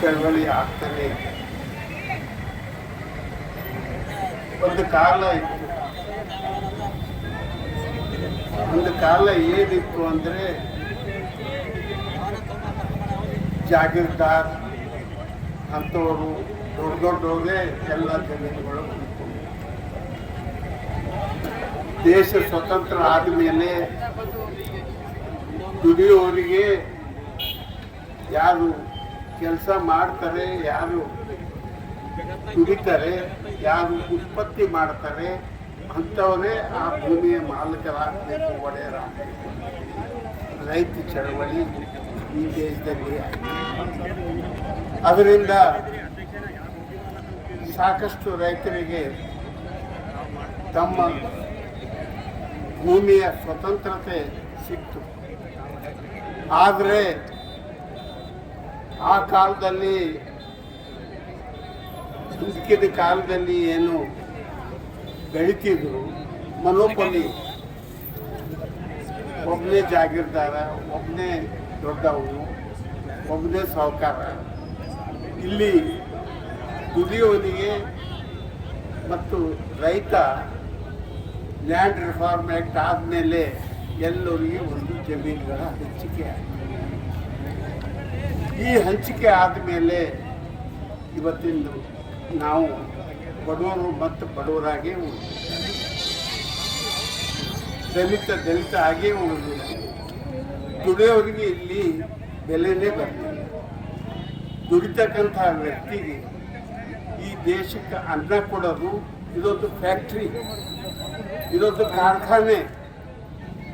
ಚಳವಳಿ ಆಗ್ತಾನೆ. ಒಂದು ಕಾಲ ಇತ್ತು ಒಂದು ಕಾಲ ಏನಿತ್ತು ಅಂದರೆ ಜಾಗೀರ್ದಾರ್ ಅಂಥವರು ದೊಡ್ಡ ದೊಡ್ಡವರೇ ಎಲ್ಲ ಜಮೀನುಗಳು. ದೇಶ ಸ್ವತಂತ್ರ ಆದಮೇಲೆ ದುಡಿಯೋರಿಗೆ ಯಾರು ಕೆಲಸ ಮಾಡ್ತಾರೆ, ಯಾರು ದುಡಿತಾರೆ ಯಾರು ಉತ್ಪತ್ತಿ ಮಾಡ್ತಾರೆ, ಅಂಥವರೇ ಆ ಭೂಮಿಯ ಮಾಲೀಕರಾಗಬೇಕು ಒಡೆಯರಾಗಬೇಕು ರೈತ ಚಳವಳಿ ಈ ದೇಶದಲ್ಲಿ ಅದರಿಂದ ಸಾಕಷ್ಟು ರೈತರಿಗೆ ತಮ್ಮ ಭೂಮಿಯ ಸ್ವತಂತ್ರತೆ ಸಿಕ್ತು. ಆದರೆ ಆ ಕಾಲದಲ್ಲಿ ಹಿಂದಿನ ಕಾಲದಲ್ಲಿ ಏನು ಬೆಳಿತಿದ್ರು ಮನೋಪಲಿ ಒಬ್ಬನೇ ಜಾಗಿರ್ದಾರ ಒಬ್ಬನೇ ದೊಡ್ಡವನು ಒಬ್ಬನೇ ಸಾಹುಕಾರ. ಇಲ್ಲಿ ದುಡಿಯುವನಿಗೆ ಮತ್ತು ರೈತ ಲ್ಯಾಂಡ್ ರಿಫಾರ್ಮ್ ಆ್ಯಕ್ಟ್ ಆದಮೇಲೆ ಎಲ್ಲರಿಗೆ ಒಂದು ಜಮೀನುಗಳ ಹಂಚಿಕೆ ಆಗಿದೆ. ಈ ಹಂಚಿಕೆ ಆದಮೇಲೆ ಇವತ್ತಿಂದು ನಾವು ಬಡವರು ಮತ್ತು ಬಡವರಾಗೇ ದಲಿತ ದಲಿತ ಆಗೇ ಉಳಿದಿಲ್ಲ ದುಡಿಯೋರಿಗೆ ಇಲ್ಲಿ ಬೆಲೆನೇ ಬರ್ತಿಲ್ಲ ದುಡಿತಕ್ಕಂಥ ವ್ಯಕ್ತಿಗೆ ಈ ದೇಶಕ್ಕೆ ಅನ್ನ ಕೊಡೋದು ಇದೊಂದು ಫ್ಯಾಕ್ಟ್ರಿ, ಇದೊಂದು ಕಾರ್ಖಾನೆ.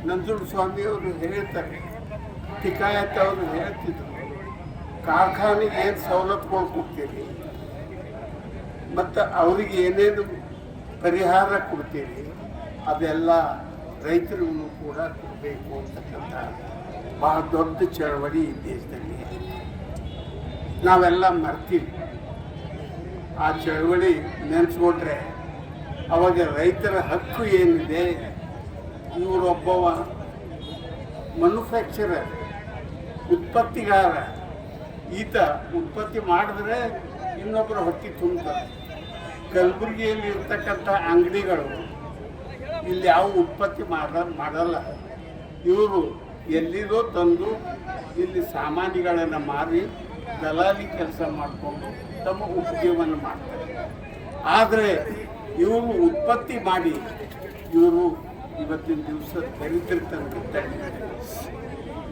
ನಂಜುಂಡ ಸ್ವಾಮಿಯವರು ಹೇಳ್ತಾರೆ ಟಿಕಾಯತ್ ಅವರು ಹೇಳ್ತಿದ್ರು. ಕಾರ್ಖಾನೆಗೆ ಏನು ಸವಲತ್ತುಗಳು ಕೊಡ್ತೀರಿ? ಮತ್ತು ಅವರಿಗೆ ಏನೇನು ಪರಿಹಾರ ಕೊಡ್ತೀರಿ? ಅದೆಲ್ಲ ರೈತರಿಗೂ ಕೂಡ ಕೊಡಬೇಕು ಅಂತಕ್ಕಂಥ ಬಹಳ ದೊಡ್ಡ ಚಳವಳಿ ಈ ದೇಶದಲ್ಲಿ. ನಾವೆಲ್ಲ ಮರ್ತೀವಿ. ಆ ಚಳವಳಿ ನೆನೆಸ್ಕೊಂಡ್ರೆ ಅವಾಗ ರೈತರ ಹಕ್ಕು ಏನಿದೆ? ಇವರೊಬ್ಬವ ಮ್ಯಾನುಫ್ಯಾಕ್ಚರರ್ ಉತ್ಪತ್ತಿಗಾರ. ಈತ ಉತ್ಪತ್ತಿ ಮಾಡಿದ್ರೆ ಇನ್ನೊಬ್ಬರ ಹೊಟ್ಟೆ ತುಂಬ ಕಲಬುರಗಿಯಲ್ಲಿ ಇರ್ತಕ್ಕಂಥ ಅಂಗಡಿಗಳು ಇಲ್ಲಿ ಯಾವ ಉತ್ಪತ್ತಿ ಮಾಡ ಮಾಡಲ್ಲ. ಇವರು ಎಲ್ಲಿದೋ ತಂದು ಇಲ್ಲಿ ಸಾಮಾನುಗಳನ್ನು ಮಾರಿ ದಲಾಲಿ ಕೆಲಸ ಮಾಡಿಕೊಂಡು ತಮ್ಮ ಉದ್ಯೋಗವನ್ನು ಮಾಡ್ತಾರೆ. ಆದರೆ ಇವರು ಉತ್ಪತ್ತಿ ಮಾಡಿ ಇವರು ಇವತ್ತಿನ ದಿವಸ ದರಿದ್ರ ತನಕ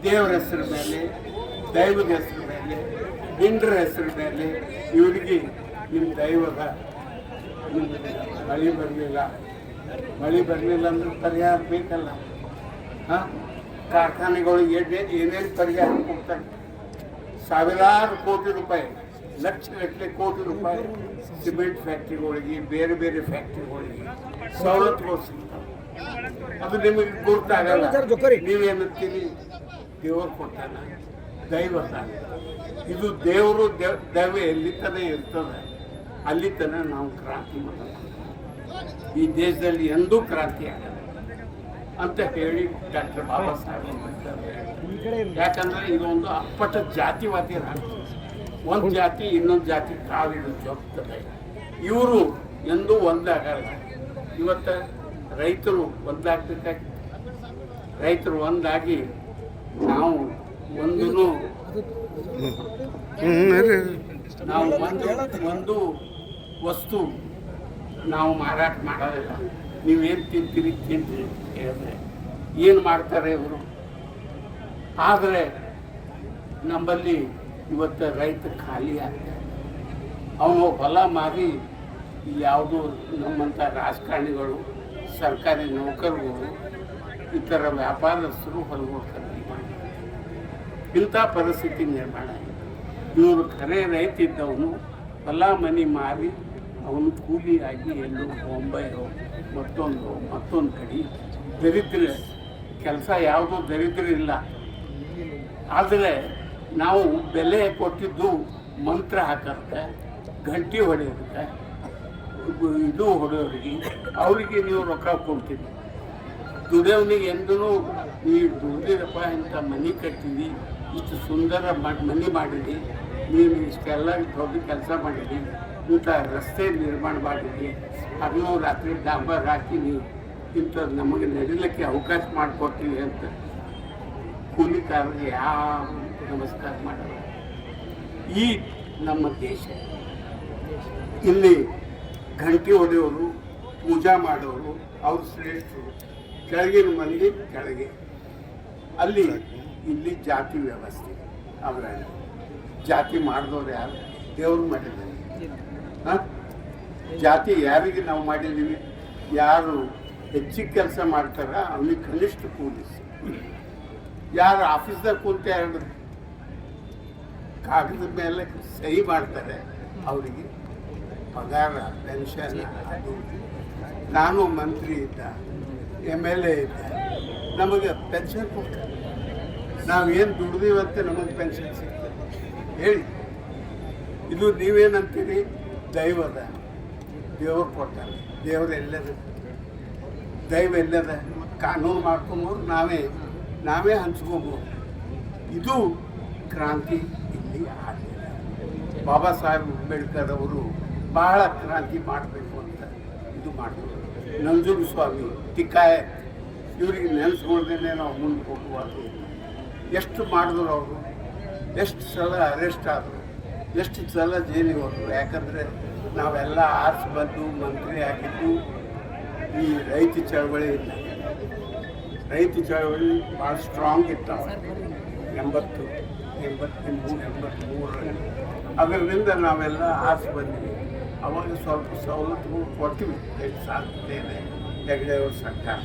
ದೇವರ ಹೆಸರ ಮೇಲೆ, ದೈವದ ಹೆಸರ ಮೇಲೆ ದಿಂಡ್ರ ಹೆಸರ ಮೇಲೆ ಇವರಿಗೆ ನಿಮ್ಮ ದೈವದ ನಿಮ್ಗೆ ಮಳೆ ಬರಲಿಲ್ಲ. ಮಳೆ ಬರಲಿಲ್ಲ ಅಂದ್ರೆ ಪರಿಹಾರ ಬೇಕಲ್ಲ. ಹಾಂ? ಕಾರ್ಖಾನೆಗಳಿಗೆ ಏನೇ- ಏನೇನು ಪರಿಹಾರ ಕೊಡ್ತಾರೆ? ಸಾವಿರಾರು ಕೋಟಿ ರೂಪಾಯಿ ಲಕ್ಷ ಗಟ್ಟಲೆ ಕೋಟಿ ರೂಪಾಯಿ ಸಿಮೆಂಟ್ ಫ್ಯಾಕ್ಟ್ರಿಗಳಿಗೆ ಬೇರೆ ಬೇರೆ ಫ್ಯಾಕ್ಟ್ರಿಗಳಿಗೆ ಸವಲತ್ತುಗಳು ಸಿಗ್ತವೆ. ಅದು ನಿಮಗೆ ಗುರುತಾಗಲ್ಲ. ನೀವೇನಂತೀರಿ ದೇವರು ಕೊಟ್ಟಾನ? ದೈವ ತಾನ. ಇದು ದೇವರು ದೇವ್ ದೈವ ಎಲ್ಲಿ ತನ ಇರ್ತದೆ ಅಲ್ಲಿ ತನ ನಾವು ಕ್ರಾಂತಿ ಮಾಡೋದು ಈ ದೇಶದಲ್ಲಿ ಎಂದೂ ಕ್ರಾಂತಿ ಆಗಲ್ಲ ಅಂತ ಹೇಳಿ ಡಾಕ್ಟರ್ ಬಾಬಾ ಸಾಹೇಬ್ ಹೇಳಿದ್ರು. ಯಾಕಂದ್ರೆ ಇದೊಂದು ಅಪ್ಪಟ ಜಾತಿವಾದಿ ರಾಜ್ಯ. ಒಂದು ಜಾತಿ, ಇನ್ನೊಂದು ಜಾತಿ ಕಾವಿಡು ಜೋಗ್ತದೆ ಇವರು ಎಂದೂ ಒಂದಾಗಲ್ಲ. ಇವತ್ತು ರೈತರು ಒಂದಾಗ್ತಿದ್ದ ರೈತರು ಒಂದಾಗಿ ನಾವು ಒಂದು ನಾವು ಒಂದು ಒಂದು ವಸ್ತು ನಾವು ಮಾರಾಟ ಮಾಡೋದಿಲ್ಲ. ನೀವೇನು ತಿಂತೀರಿ ತಿಂತೀರಿ ಹೇಳಿದ್ರೆ. ಏನು ಮಾಡ್ತಾರೆ ಇವರು? ಆದರೆ ನಮ್ಮಲ್ಲಿ ಇವತ್ತು ರೈತ ಖಾಲಿ ಆಗ್ತಾರೆ ಅವನು ಹೊಲ ಮಾರಿ ಯಾವುದು ನಮ್ಮಂಥ ರಾಜಕಾರಣಿಗಳು ಸರ್ಕಾರಿ ನೌಕರರು ಇತರ ವ್ಯಾಪಾರಸ್ಥರು ಹೊರಗೋಗ್ತಾರೆ ಇಂಥ ಪರಿಸ್ಥಿತಿ ನಿರ್ಮಾಣ ಆಗಿದೆ. ಇವರು ಖರೆ ರೈತ ಇದ್ದವನು ಹೊಲ ಮನೆ ಮಾರಿ ಅವನು ಕೂಲಿಯಾಗಿ ಎಲ್ಲೋ ಬೊಂಬೈರೋ ಮತ್ತೊಂದು ಮತ್ತೊಂದು ಕಡೆ ದರಿದ್ರ, ಕೆಲಸ ಯಾವುದೂ ದರಿದ್ರ ಇಲ್ಲ. ಆದರೆ ನಾವು ಬೆಲೆ ಕೊಟ್ಟಿದ್ದು ಮಂತ್ರ ಹಾಕೋದಕ್ಕೆ ಗಂಟಿ ಹೊಡೆಯೋದಕ್ಕೆ ಇದು ಹೊಡೆಯೋರಿಗೆ, ಅವರಿಗೆ ನೀವು ರೊಕ್ಕ ಕೊಡ್ತೀರಿ. ದುಡಿಯೋನಿಗೆ ಎಂದೂ ನೀವು ದುಡ್ಡಿರಪ್ಪ ಇಂಥ ಮನೆ ಕಟ್ಟಿದಿ ಇಷ್ಟು ಸುಂದರ ಮನೆ ಮಾಡಿದಿ ನೀವು ಇಷ್ಟೆಲ್ಲ ದೊಡ್ಡ ಕೆಲಸ ಮಾಡಿದ್ದಿ ಇಂಥ ರಸ್ತೆ ನಿರ್ಮಾಣ ಮಾಡಿದ್ದಿ ಹಗಲು ರಾತ್ರಿ ಡಾಂಬರ್ ಹಾಕಿ ನೀವು ಇಂಥದ್ದು ನಮಗೆ ನಡಿಲಿಕ್ಕೆ ಅವಕಾಶ ಮಾಡಿಕೊಡ್ತೀವಿ ಅಂತ ಕೂಲಿಕಾರರಿಗೆ ಯಾವ ನಮಸ್ಕಾರ ಮಾಡಲ್ಲ. ಈ ನಮ್ಮ ದೇಶ. ಇಲ್ಲಿ ಘಂಟಿ ಹೊಡೆಯೋರು, ಪೂಜಾ ಮಾಡೋರು, ಅವ್ರು ಶ್ರೇಷ್ಠರು. ಕೆಳಗಿನ ಮಂದಿ ಕೆಳಗೆ. ಅಲ್ಲಿ ಇಲ್ಲಿ ಜಾತಿ ವ್ಯವಸ್ಥೆ. ಅವರ ಜಾತಿ ಮಾಡಿದವ್ರು ಯಾರು? ದೇವ್ರು ಮಾಡಿದ್ದಾರೆ. ಜಾತಿ ಯಾರಿಗೆ ನಾವು ಮಾಡಿದ್ದೀವಿ? ಯಾರು ಹೆಚ್ಚಿಗೆ ಕೆಲಸ ಮಾಡ್ತಾರ? ಅವನಿಗೆ ಕನಿಷ್ಠ ಪೊಲೀಸ್ ಯಾರು ಆಫೀಸ್ದಾಗ ಕುಂತ ಯಾರು? ಕಾಗದ ಮೇಲೆ ಸಹಿ ಮಾಡ್ತಾರೆ. ಅವರಿಗೆ ಪಗಾರ, ಪೆನ್ಷನ್ ನಾನು ಮಂತ್ರಿ ಇದ್ದ, ಎಂ ಎಲ್ ಎ ಇದ್ದ, ನಮಗೆ ಪೆನ್ಷನ್ ಕೊಡ್ತಾರೆ. ನಾವೇನು ದುಡ್ದೀವಂತೆ ನಮಗೆ ಪೆನ್ಷನ್ ಸಿಗ್ತದೆ. ಹೇಳಿ. ಇದು ನೀವೇನಂತೀರಿ? ದೈವದ. ದೇವ್ರು ಕೊಡ್ತಾರೆ ದೇವ್ರು ಎಲ್ಲದ? ದೈವ ಎಲ್ಲದ? ಕಾನೂನು ಮಾಡ್ಕೊಂಬೋದು ನಾವೇ. ನಾವೇ ಹಂಚ್ಕೊಬೋದು ಇದು ಕ್ರಾಂತಿ ಇಲ್ಲಿ ಆಗಲಿಲ್ಲ. ಬಾಬಾ ಸಾಹೇಬ್ ಅಂಬೇಡ್ಕರ್ ಅವರು ಬಹಳ ಕ್ರಾಂತಿ ಮಾಡಬೇಕು ಅಂತ ಇದು ಮಾಡಿದ್ರು ನಂಜೂರು ಸ್ವಾಮಿ, ಟಿಕಾಯತ್. ಇವರಿಗೆ ನೆನೆಸ್ಕೊಳ್ದೇನೆ ನಾವು ಮುಂದೆ ಹೋಗುವಾಗ ಎಷ್ಟು ಮಾಡಿದ್ರು ಅವರು? ಎಷ್ಟು ಸಲ ಅರೆಸ್ಟ್ ಆದರು? ಎಷ್ಟು ಸಲ ಜೈಲಿಗೆ ಹೋದರು? ಯಾಕಂದರೆ ನಾವೆಲ್ಲ ಆರ್ಸ್ ಬಂದು ಮಂತ್ರಿ ಆಗಿದ್ದು ಈ ರೈತ ಚಳವಳಿಯಿಂದ ರೈತ ಚಳವಳಿ ಭಾಳ ಸ್ಟ್ರಾಂಗ್ ಇತ್ತು ಅವಾಗ. ಎಂಬತ್ತು ಎಂಬತ್ತ್ಮೂರು ಎಂಬತ್ತ್ಮೂರರಲ್ಲಿ. ಅದರಿಂದ ನಾವೆಲ್ಲ ಆಸ್ ಬಂದ್ವಿ. ಅವಾಗ ಸ್ವಲ್ಪ ಸವಲತ್ತುಗಳು ಕೊಟ್ಟಿವಿ ಸಾಧ್ಯತೆ ಇದೆ ಹೆಗಡೆ ಅವ್ರ ಸರ್ಕಾರ.